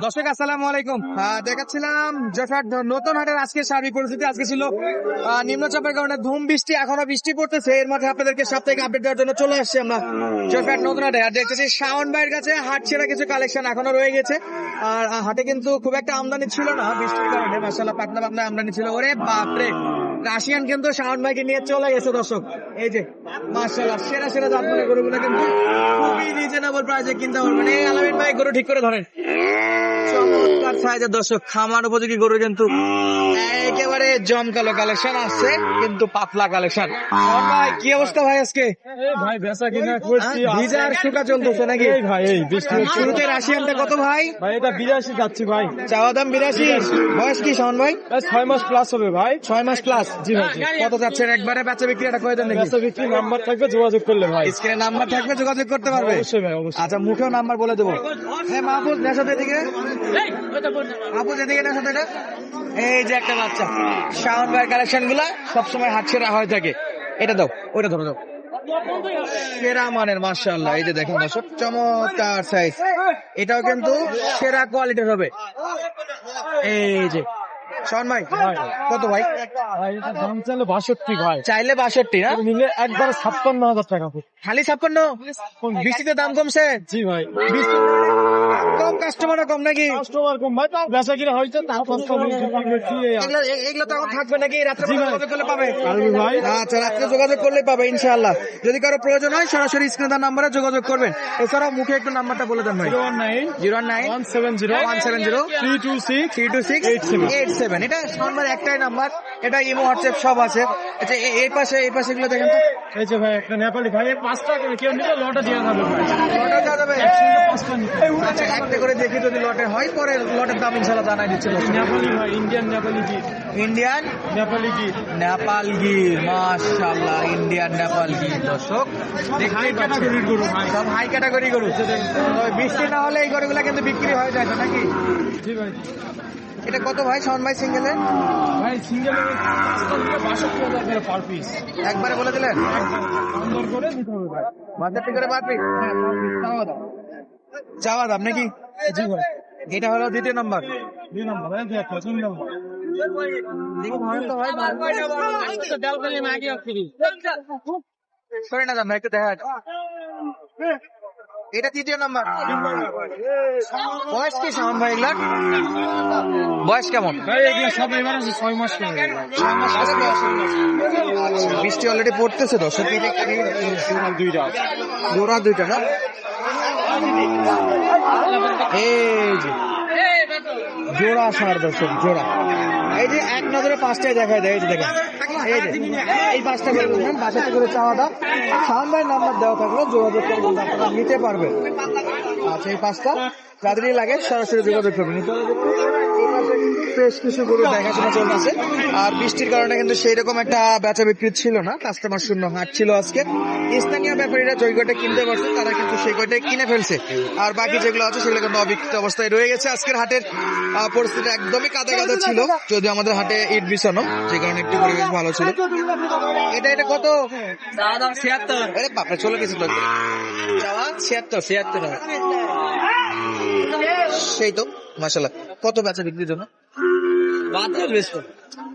দর্শক, আসসালামু আলাইকুম। দেখাচ্ছিলাম নতুন হাটের আজকে সার্বিক পরিস্থিতি। আজকে ছিল নিম্নচাপের কারণে ধুম বৃষ্টি, এখনও বৃষ্টি পড়তেছে। এর মধ্যে আপনাদেরকে সাপ্তাহিক আপডেট দেওয়ার জন্য চলে আসছি আমরা। জয়ফাট নতুন হাটে। আর দেখতেছি, শাওন ভাইয়ের কাছে হাট ছেড়া কিছু কালেকশন এখনও রয়ে গেছে। আর হাটে কিন্তু খুব একটা আমদানি ছিল না বৃষ্টির কারণে। মাসাল্লাহ পাতলা পাতলা আমদানি ছিল। ওরে বাপরে! রাশিয়ান কিন্তু শাওন ভাইকে নিয়ে চলে গেছে দর্শক। এই যে মার্শাল্লাহ সেরা সেরা জাতমানের গরুগুলো কিন্তু খুবই রিজনেবল প্রাইসে কিনতে পারবেন। এই আলামিন ভাই গরু ঠিক করে ধরেন। চমৎকার সাইজের দর্শক খামার উপযোগী গরু কিন্তু একেবারে জমকালো কালেকশন আসছে কিন্তু পাতলা কালেকশন ভাই কি অবস্থা ভাই আজকে? এই ভাই বেচা কিনা করছি হ্যাঁ, ভিজার শুকা চলতেছে নাকি? এই ভাই এই বৃষ্টি শুরুতে রাশিয়ানটা কত ভাই? ভাই এটা বিরাশি যাচ্ছি ভাই। চাওয়া দাম বিরাশি। বয়স কি শাওন ভাই? ছয় মাস প্লাস হবে ভাই। ছয় মাস প্লাস জি ভাই। কত যাচ্ছেন? একবারে বেচা বিক্রি এটা করে দেন নাকি বেচা বিক্রি নাম্বার থাকবে যোগাযোগ করলে ভাই। স্ক্রিনে নাম্বার থাকবে যোগাযোগ করতে পারবে? অবশ্যই ভাই অবশ্যই। আচ্ছা মুখেও নাম্বার বলে দেবো। হ্যাঁ মাহফুজ দিকে এই যে একটা বাচ্চা। শাওন ভাইয়ের কালেকশনগুলা সবসময় হাত ছেড়া হয়ে থাকে। এটা দাও ওইটা ধরো দাও। সেরা মানের মার্শাল্লাহ এই যে দেখেন দর্শক চমৎকার সাইজ এটাও কিন্তু সেরা কোয়ালিটির হবে। এই যে শাওন ভাই ভাই। কত ভাই? ভাই দাম চাইলে বাষট্টি ভাই। চাইলে বাষট্টি না? নিলে একবার ছাপ্পান্ন হাজার টাকা। খালি ছাপ্পান্ন। বৃষ্টিতে দাম কমছে? জি ভাই। বৃষ্টি কম কাস্টমারও কম নাকি? কাস্টমার কম ভাই তাও বেচা কিনা হয়েছে তার পাঁচটা এগুলো এগুলো তো এখন থাকবে নাকি? রাত্রে যোগাযোগ করলে পাবে? ভাই। আচ্ছা রাত্রে যোগাযোগ করলে পাবে ইনশাআল্লাহ। যদি কারও প্রয়োজন হয় সরাসরি স্ক্রিনে নাম্বারে যোগাযোগ করবেন। এছাড়াও মুখে একটু নাম্বারটা বলে দেন ভাই। Zero one nine zero nine one seven zero one seven zero three two six three two six 87 eight seven এটা নাম্বার একটাই নাম্বার এটা ইমো হোয়াটসঅ্যাপ সব আছে। আচ্ছা এই পাশে এই পাশে গুলো দেখেন তো। এই যে ভাই একটা নেপালি ভাই পাঁচটা করে কেউ নিলে লটা দিয়ে যাবে লটে দেওয়া যাবে? আচ্ছা একটা করে দেখি যদি লটে হয় পরে লটের দাম ইনশাআল্লাহ জানাই দিচ্ছে নেপালি ভাই ইন্ডিয়ান নেপালি গির। ইন্ডিয়ান নেপালি গির। নেপাল গির মাশাআল্লাহ ইন্ডিয়ান নেপাল গির দর্শক। পাচ্ছেন ক্যাটাগরির গরু ভাই। সব হাই ক্যাটাগরি গরু। তবে বৃষ্টি না হলে এই গরুগুলা কিন্তু বিক্রি হয়ে যায় তো নাকি? জি ভাই। এটা কত ভাই? শাওন ভাই সিঙ্গেলের ভাই সিঙ্গেল করে পার পিস একবারে বলে দিলেন? সুন্দর করে হবে ভাই। বাজারটি করে পারবি চাওয়া দাম নাকি? জি ভাই। এটা হলো দ্বিতীয় নম্বর। দুই নম্বর এই যে একটা তিন নম্বর সরে না দাম ভাই একটু দেখা যাক। এটা তৃতীয় নম্বর। বয়স কি শাওন ভাই এগুলার? বয়স কেমন? ছয় মাস। আচ্ছা, বৃষ্টি অলরেডি পড়তেছে দর্শক দুইটা জোড়া দুইটা না? এই যে জোড়া সার দর্শক জোড়া। এই যে এক নজরে পাঁচটায় দেখায় দেয় দেখেন। এই যে পাঁচটা করে বললাম বাসাতে করে চাওয়া দাম সামনের নাম্বার দেওয়া থাকলে যোগাযোগ করে আপনারা নিতে পারবেন। আচ্ছা এই পাঁচটা যাদেরই লাগে সরাসরি যোগাযোগ করবেন। বেশ কিছু গরু দেখাশোনা চলতেছে। আর বৃষ্টির কারণে কিন্তু সেই রকম একটা বেচা বিক্রি ছিল না কাস্টমার শূন্য হাট ছিল আজকে। স্থানীয় ব্যাপারীরা যে কয়টা কিনতে পারছে তারা কিন্তু সেই কয়টাই কিনে ফেলছে। আর বাকি যেগুলো আছে সেগুলো কিন্তু অবিকৃত অবস্থায় রয়ে গেছে। আজকের হাটের পরিস্থিতি একদমই কাদা কাদা ছিল। যদি আমাদের হাটে ইট বিছানো যে কারণে একটু পরিবেশ ভালো ছিল। এটা এটা কত? ছিয়াত্তর। আরে বাপরে চলে গেছে তো। ছিয়াত্তর। ছিয়াত্তর। সেই তো মাসাল্লাহ কত বেচা বিক্রির জন্য?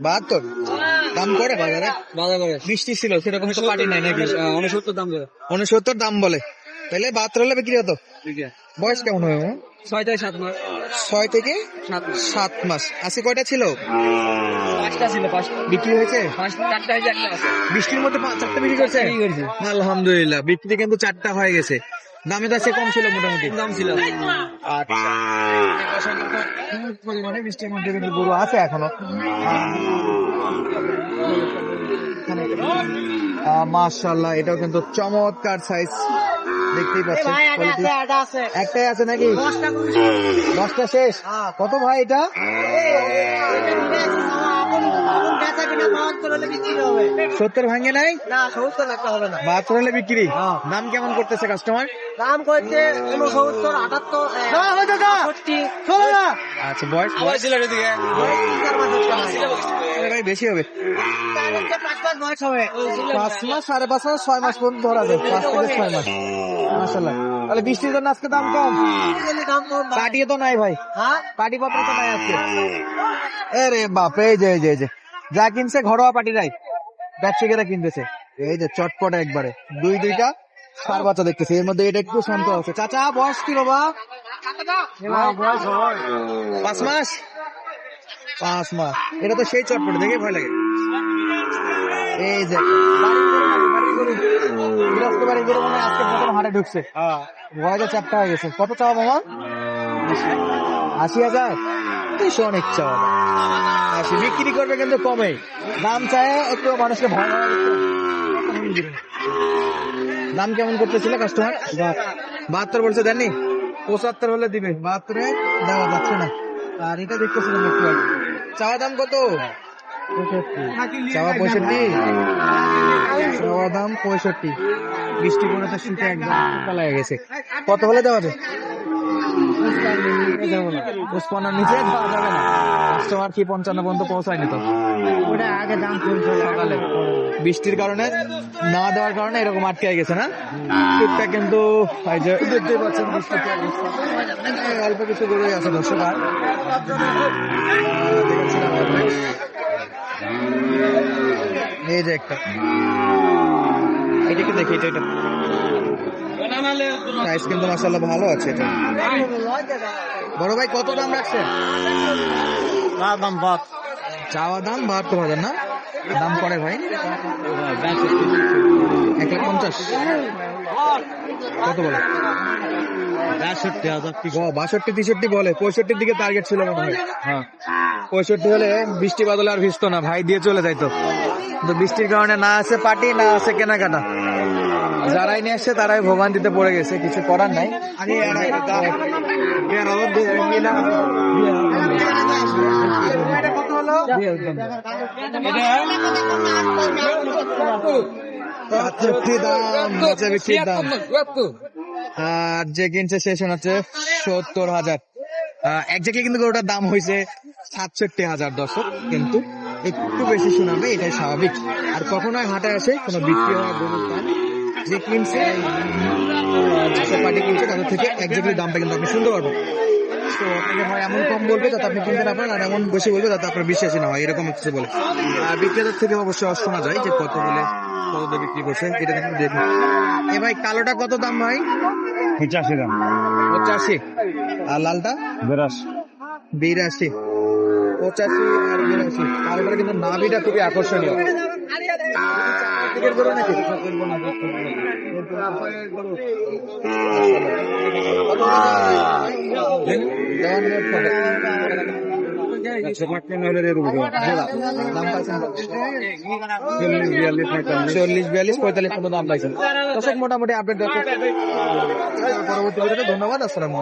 বাহাত্তর দাম করে বাজারে? ছিল সেরকম তো নাই নাকি? উনসত্তর দাম উনসত্তর দাম বলে। তাহলে বাহাত্তর হলে বিক্রি হতো? বয়স কেমন হবে ছয় থেকে সাত মাস। ছয় থেকে সাত মাস। আজকে কয়টা ছিল? পাঁচটা ছিল বিক্রি হয়েছে? আছে। বৃষ্টির মধ্যে চারটা বিক্রি করছে? করেছে। আলহামদুলিল্লাহ। বিক্রি কিন্তু চারটা হয়ে গেছে। দামে তো কম ছিল মোটামুটি। দাম ছিল। আচ্ছা। পরিমাণে বৃষ্টির মধ্যে কিন্তু গরু আছে এখনও। মাশাল্লাহ এটাও কিন্তু চমৎকার সাইজ দেখতেই পাচ্ছি একটাই আছে নাকি? দশটা শেষ। কত ভাই এটা? সত্তর ভাঙে নাই? বাহাত্তর হলে বিক্রি? দাম কেমন করতেছে কাস্টমার দাম করছে উনসত্তর আটাত্তর আচ্ছা বয়স বয়স? ভাই বেশি হবে। পাঁচ মাস সাড়ে পাঁচ মাস ছয় মাস পর্যন্ত ধরা যায় পাঁচ থেকে ছয় মাস। মাসাল্লাহ তাহলে বৃষ্টির জন্য আজকে দাম কম। পাটিয়ে তো নাই ভাই। হ্যাঁ? পাটি পত্র তো নাই আজকে। আরে বাপ এই যে এই যে এই যে। যা কিনছে ঘরোয়া পাটিরাই ব্যবসায়ীরা কিনতেছে। এই যে চটপট একবারে। দুই দুইটা সার বাচ্চা দেখতেছে। এর মধ্যে এটা একটু শান্ত আছে। চাচা বয়স কি বাবা? পাঁচ মাস? পাঁচ মাস। এটা তো সেই চটপটে দেখে ভয় লাগে। এই যে। গৃহস্থ বাড়ির গরু মনে আজকে প্রথম হাটে ঢুকছে। ভয়টা চাপটা হয়ে গেছে। কত চাওয়া মামা? আশি হাজার। বেশ অনেক চাওয়া দাম। বিক্রি করবে কিন্তু কমে। দাম চায় একটু মানুষকে ভয় দাম কেমন করতেছিল কাস্টমার বাহাত্তর বলছে, দেননি? পঁচাত্তর হলে দিবে। বাহাত্তরে দেওয়া যাচ্ছে না। আর এটা দেখতেছিলাম একটু আগে। চাওয়া দাম কত? চাওয়া পঁয়ষট্টি? চাওয়া দাম পঁয়ষট্টি। বৃষ্টি পড়ে তো শীতে একদম গেছে। কত হলে দেওয়া যায় পঁচপান্নর নিচে দেওয়া যাবে না। কাস্টমার কি পঞ্চান্ন পর্যন্ত পৌঁছায়নি তো? ওটা আগে দাম সকালে। বৃষ্টির কারণে না দেওয়ার কারণে এরকম আটকে গেছে না? শীতটা কিন্তু এই যে দেখতেই পাচ্ছেন বৃষ্টিতে অল্প কিছু গরুই আছে দর্শক আর। এই যে একটা। এটাকে দেখি এটা এটা? প্রাইস কিন্তু মাসাল্লাহ ভালো আছে এটা। বড় ভাই কত দাম রাখছে দাম বাদ। চাওয়া দাম বাহাত্তর হাজার না? দাম করে ভাই। এক লাখ পঞ্চাশ। কত বলে? বাষট্টি হাজার বাষট্টি তেষট্টি বলে। পঁয়ষট্টির দিকে টার্গেট ছিল মনে হয়। পঁয়ষট্টি হলে বৃষ্টি বাদলে আর ভিজতো না। ভাই দিয়ে চলে যাইতো। কিন্তু বৃষ্টির কারণে না আছে পার্টি না আছে কেনাকাটা। যারাই নিয়ে আসছে তারাই ভোগান্তিতে পড়ে গেছে কিছু করার নাই। আর যে কিনছে সে শোনাচ্ছে সত্তর হাজার। এক জায়গায় কিন্তু ওটার দাম হয়েছে সাতষট্টি হাজার দর্শক কিন্তু একটু বেশি শোনাবে এটাই স্বাভাবিক। আর কখনোই হাটে আসে কোনো বিক্রি হওয়া গরুর যে কিনছে যেসব পার্টি কিনছে তাদের থেকে একজাক্টলি দামটা কিন্তু আপনি শুনতে পারবেন। তো আপনাকে হয় এমন কম বলবে যাতে আপনি কিনতে না পারেন আর এমন বেশি বলবে যাতে আপনার বিশ্বাসী না হয় এরকম কিছু বলে। আর বিক্রেতার থেকে অবশ্যই শোনা যায় যে কত বলে কত দিয়ে বিক্রি করছে এটা কিন্তু দেখুন। এ ভাই কালোটা কত দাম ভাই? পঁচাশি দাম। পঁচাশি। আর লালটা? বিরাশি। বিরাশি। পঁচাশি আর বিরাশি। কালোটার কিন্তু নাভিটা খুবই আকর্ষণীয়। টিকিট করব নাকি? চল্লিশ বিয়াল্লিশ পঁয়তাল্লিশ মতো দাম পাইছেন। মোটামুটি আপডেট পরবর্তী ধন্যবাদ আসসালামু